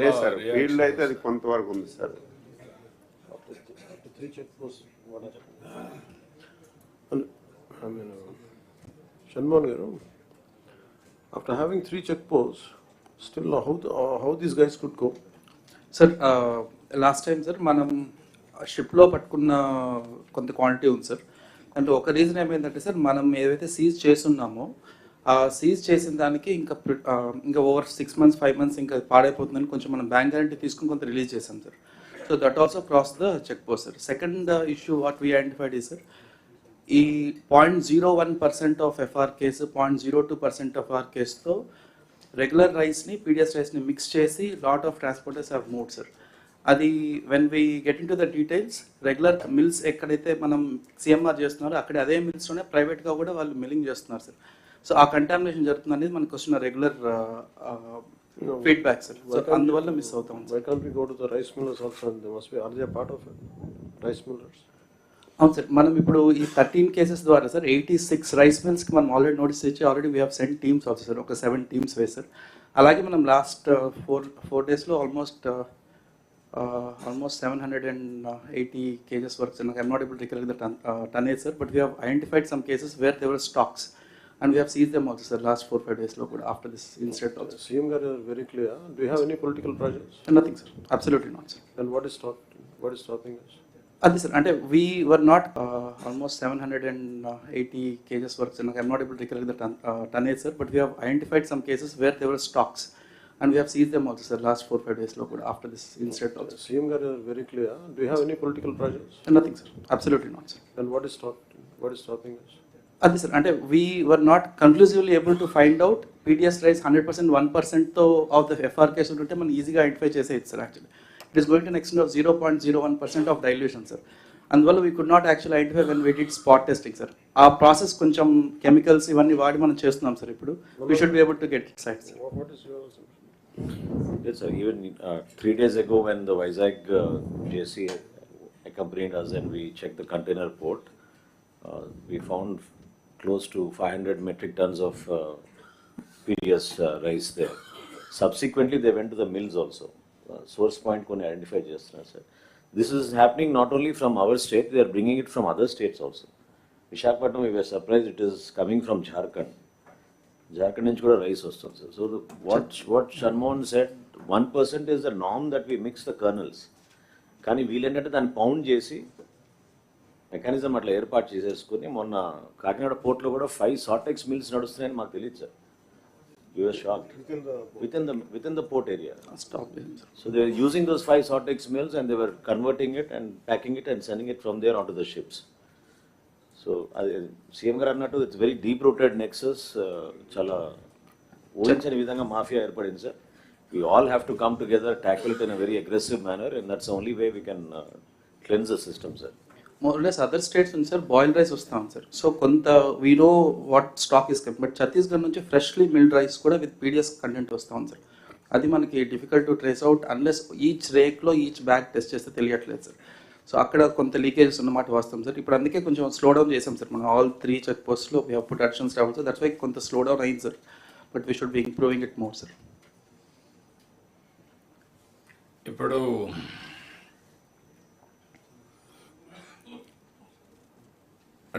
లేదు sir field అయితే అది కొంతవరకు ఉంది sir. Shanmohan garu after having three check post still how these guys could go sir last time sir మనం షిప్లో పట్టుకున్న కొంత క్వాంటిటీ ఉంది సార్ అంటే ఒక రీజన్ ఏమైందంటే సార్ మనం ఏదైతే సీజ్ చేస్తున్నామో సీజ్ చేసిన దానికి ఇంకా ప్రి- ఇంకా over six months five months ఇంకా పాడైపోతుందని కొంచెం మనం బ్యాంక్ గ్యారంటీ తీసుకుని కొంత రిలీజ్ చేసాం sir so that also cross the check post sir second issue what we identified ఈ సార్ ఈ point zero one percent of FR case point zero two percent of R కేసుతో regular రైస్ని PDS రైస్ని mix చేసి lot of transporters have mood sir అది when we get into the details regular mills ఎక్కడైతే మనం CMR చేస్తున్నారో అక్కడ అదే మిల్స్లోనే ప్రైవేట్గా కూడా వాళ్ళు మిల్లింగ్ చేస్తున్నారు సార్ సో ఆ కంటామినేషన్ జరుగుతుంది అనేది మనకు వస్తున్న రెగ్యులర్ ఫీడ్బ్యాక్ సార్ అందువల్ల మిస్ అవుతాం millers also? And they must be, are they a part of it? Rice millers? అవును సార్ మనం ఇప్పుడు ఈ థర్టీన్ కేసెస్ ద్వారా సార్ ఎయిటీ సిక్స్ రైస్ మిల్స్కి మనం ఆల్రెడీ నోటీస్ ఇచ్చి already we have send teams also sir ఒక సెవెన్ టీమ్స్ వే సార్ అలాగే మనం లాస్ట్ ఫోర్ ఫోర్ డేస్లో almost almost seven hundred and eighty cases work sir నాకు I'm not able recollect the ton tonnage sir but we have identified some cases where they were stocks and we have seize them also sir last four five డేస్లో కూడా after this incident also CM Garu are very clear. Do you have any political projects? Nothing sir absolutely not sir And what is stop, what is stopping us? అది sir అంటే we were not almost seven hundred and eighty cases work sir నాకు I'm not able to recollect the ton tonnage sir but we have identified some cases where they were stocks and we have seize them also sir last four five డేస్లో కూడా after this incident also CM Garu are very clear. Do you have any political projects? Nothing sir absolutely not sir And what is stop, what is stopping us? అది sir అంటే we were not conclusively able to find out PDS rice hundred percent one పర్సెంట్తో of the FR case ఉంటే మనం ఈజీగా identify చేసేది sir actually it is going to next of zero point zero one percent of dilution sir అందువల్ల we could not actual identify when we did spot testing sir ఆ process కొంచెం chemicals ఇవన్నీ వాడి మనం చేస్తున్నాం సార్ ఇప్పుడు we should be able to get sight sir What what is your assumption? Yes, sir. Even uh, three days ago, when the Vizag uh, JC accompanied us and we checked the container port, uh, we found close to 500 metric tons of uh, PDS uh, rice there. Subsequently, they went to the mills also. Uh, source point కొన్ని identify చేస్తున్నారు sir this is happening not only from our state they are bringing it from other states also Visakhapatnam we surprise it is coming from Jharkhand Jharkhand నుంచి కూడా rice వస్తుంది sir so what what Shanmohan set one percent is the NAM that we mix the kernels కానీ వీళ్ళేంటంటే దాన్ని pound చేసి mechanism అట్లా ఏర్పాటు చేసేసుకుని మొన్న కాకినాడ పోర్ట్లో కూడా ఫైవ్ సాటెక్స్ మిల్స్ నడుస్తున్నాయని మాకు తెలియదు sir. You are shock with in the with in the port area stop sir So they were using those five Sortex mills and they were converting it and packing it and sending it from there onto the ships. So అది CM garu అన్నట్టు it's very deep rooted nexus చాలా ఊహించని విధంగా mafia ఏర్పడింది sir. We all have to come together tackle it in a very aggressive manner and that's only way we can cleanse the system sir more less other states నుంచి sir boil rice వస్తాం sir so కొంత we know what stock is come but Chhattisgarh నుంచి freshly milled rice కూడా with PDS content వస్తాం sir అది మనకి difficult to trace out unless each రేక్లో each bag test చేస్తే తెలియట్లేదు సార్ సో అక్కడ కొంత లీకేజెస్ ఉన్నమాట వస్తాం సార్ ఇప్పుడు అందుకే కొంచెం స్లో డౌన్ చేసాం సార్ మనం ఆల్ త్రీ చెక్ పోస్ట్లో వీ హెవ్ పుట్ అడిషన్స్ రావాలి సార్ దట్స్ వై కొంత స్లో డౌన్ అయింది sir but we should be improving it more sir ఇప్పుడు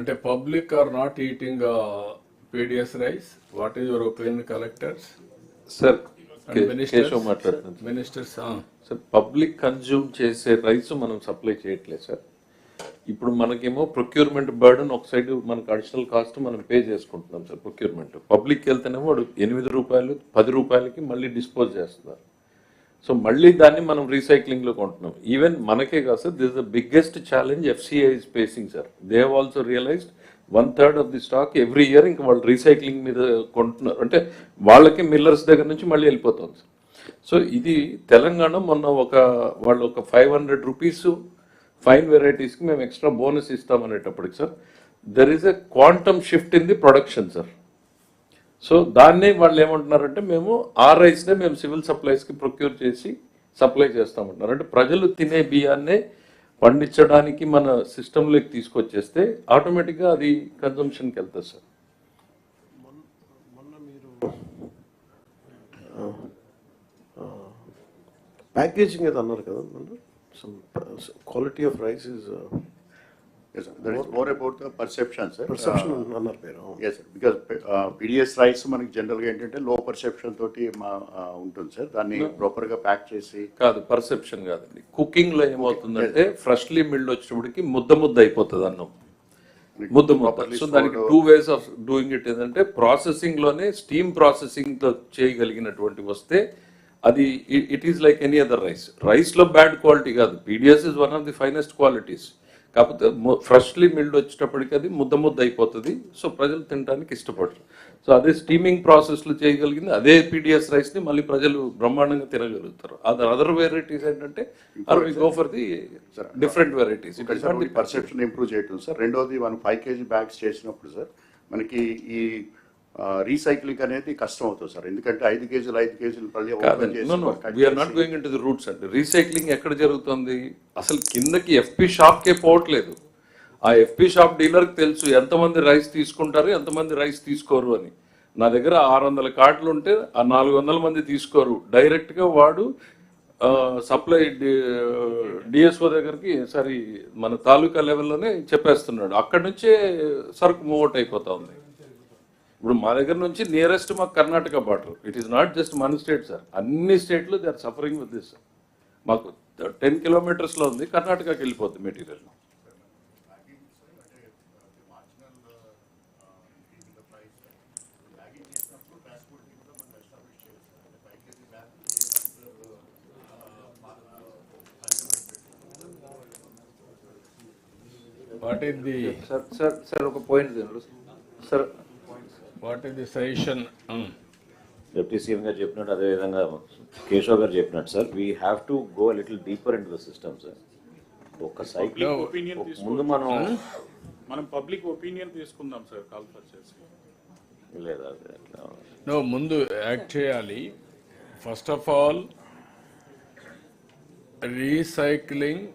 అంటే public are not eating PDS rice what is your opinion collectors? Sir? Keshav మాట్లాడుతున్నాను ministers sir public consume చేసే rice మనం supply చేయట్లేదు sir. ఇప్పుడు మనకేమో procurement burden ఒక side మనకు అడిషనల్ కాస్ట్ మనం పే చేసుకుంటున్నాం సార్ ప్రొక్యూర్మెంట్. పబ్లిక్ వెళ్తేనేమో వాడు ఎనిమిది రూపాయలు పది రూపాయలకి మళ్ళీ డిస్పోజ్ చేస్తున్నారు. సో మళ్ళీ దాన్ని మనం రీసైక్లింగ్లో కొంటున్నాం. ఈవెన్ మనకే కాదు sir this the biggest challenge FCI is facing sir they have also realised one third of the stock every year ఇంకా వాళ్ళు రీసైక్లింగ్ మీద కొంటున్నారు. అంటే వాళ్ళకి మిల్లర్స్ దగ్గర నుంచి మళ్ళీ వెళ్ళిపోతుంది సార్ సో ఇది తెలంగాణ మొన్న ఒక వాళ్ళు ఒక ఫైవ్ హండ్రెడ్ రూపీస్ ఫైన్ వెరైటీస్కి మేము extra bonus ఇస్తామనేటప్పటికి sir there is a quantum shift in the production sir so దాన్నే వాళ్ళు ఏమంటున్నారంటే మేము ఆ రైస్నే మేము సివిల్ సప్లైస్కి ప్రొక్యూర్ చేసి సప్లై చేస్తామంటున్నారు. అంటే ప్రజలు తినే బియ్యాన్నే పండించడానికి మన సిస్టంలోకి తీసుకొచ్చేస్తే ఆటోమేటిక్గా అది కన్జంప్షన్కి వెళ్తుంది సార్. మీరు ప్యాకేజింగ్ అయితే అన్నారు కదా quality of rice is Yes, sir. That is more about the perception, sir. Perception Uh, అన్నారు పేరు Yes, sir. Because PDS rice మనకి జనరల్గా ఏంటంటే లో పర్సెప్షన్ తోటి మా ఉంటుంది సార్ దాన్ని ప్రాపర్గా ప్యాక్ చేసి కాదు పర్సెప్షన్ కాదండి. కుకింగ్లో ఏమవుతుందంటే ఫ్రెష్లీ మిల్డ్ వచ్చినప్పటికి ముద్ద ముద్ద అయిపోతుంది అన్నం. ముద్ద ముద్ద. Properly సో దానికి stored. Two ways of doing it ఏంటంటే ప్రాసెసింగ్లోనే స్టీమ్ ప్రాసెసింగ్తో చేయగలిగినటువంటి వస్తే అది it is like any other rice రైస్లో బ్యాడ్ క్వాలిటీ కాదు. PDS is one of the finest qualities కాకపోతే ఫ్రెష్లీ మిల్డ్ వచ్చేటప్పటికి అది ముద్ద ముద్ద అయిపోతుంది. సో ప్రజలు తినడానికి ఇష్టపడరు. సో అదే స్టీమింగ్ ప్రాసెస్లో చేయగలిగింది అదే పీడిఎస్ రైస్ని మళ్ళీ ప్రజలు బ్రహ్మాండంగా తినగలుగుతారు. అదర్ అదర్ వెరైటీస్ ఏంటంటే are go for the different varieties. Perception improve చేయటం సార్ రెండోది మనం ఫైవ్ కేజీ బ్యాగ్స్ చేసినప్పుడు సార్ మనకి ఈ రీసైక్లింగ్ అనేది కష్టం అవుతుంది సార్. ఎందుకంటే ఐదు కేజీలు ఐదు కేజీలు not going into the roots అండి. రీసైక్లింగ్ ఎక్కడ జరుగుతుంది? అసలు కిందకి ఎఫ్పి షాప్ కే పోవట్లేదు. ఆ ఎఫ్పి షాప్ డీలర్కి తెలుసు ఎంతమంది రైస్ తీసుకుంటారు ఎంతమంది రైస్ తీసుకోరు అని. నా దగ్గర ఆరు వందల కార్డులు ఉంటే ఆ నాలుగు వందల మంది తీసుకోరు. డైరెక్ట్గా వాడు సప్లై డిఎస్ఓ దగ్గరికి సారీ మన తాలూకా లెవెల్లోనే చెప్పేస్తున్నాడు. అక్కడి నుంచే సరుకు మూవ్ అవుట్ అయిపోతా ఉంది. ఇప్పుడు మా దగ్గర నుంచి నియరెస్ట్ మాకు Karnataka border it is not just మన స్టేట్ సార్ అన్ని స్టేట్లు they are suffering with this మాకు టెన్ కిలోమీటర్స్లో ఉంది కర్ణాటకకి వెళ్ళిపోద్ది material what the sir sir sir ఒక point sir what is the suggestion deputy CM garu చెప్పినట్టు అదేవిధంగా కేశవ్ గారు చెప్పినట్టు sir we have to go little deeper in the system sir ఒక సైకిల్ ముందు మనం మనం పబ్లిక్ ఒపీనియన్ తీసుకుందాం సార్ కాల్ఫర్ చేసి. లేదా నో ముందు యాక్ట్ చేయాలి. First of all recycling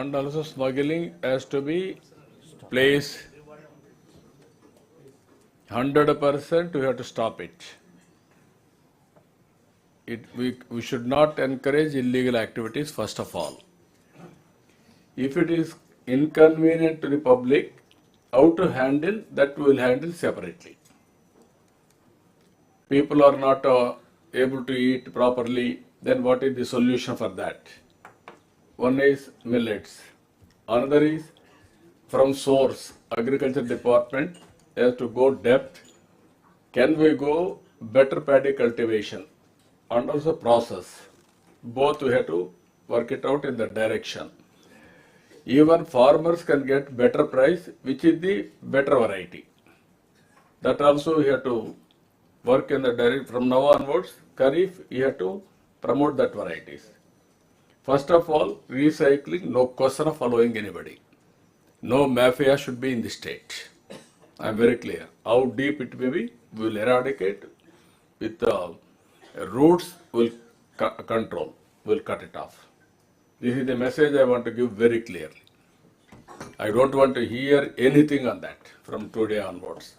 and also smuggling has to be place 100% we have to stop it. it we, we should not encourage illegal activities first of all. If it is inconvenient to the public, how to handle that we will handle separately. People are not uh, able to eat properly, then what is the solution for that? One is millets, another is from source, agriculture department has to go depth can we go better paddy cultivation? And also process. Both we have to work it out in the direction. Even farmers can get better price which is the better variety. That also we have to work in the direct from now onwards kharif you have to promote that varieties. First of all recycling no question of following anybody. No mafia should be in the state i am very clear. How deep it may be we will eradicate with uh, roots will control will cut it off. This is the message i want to give very clearly. I don't want to hear anything on that from today onwards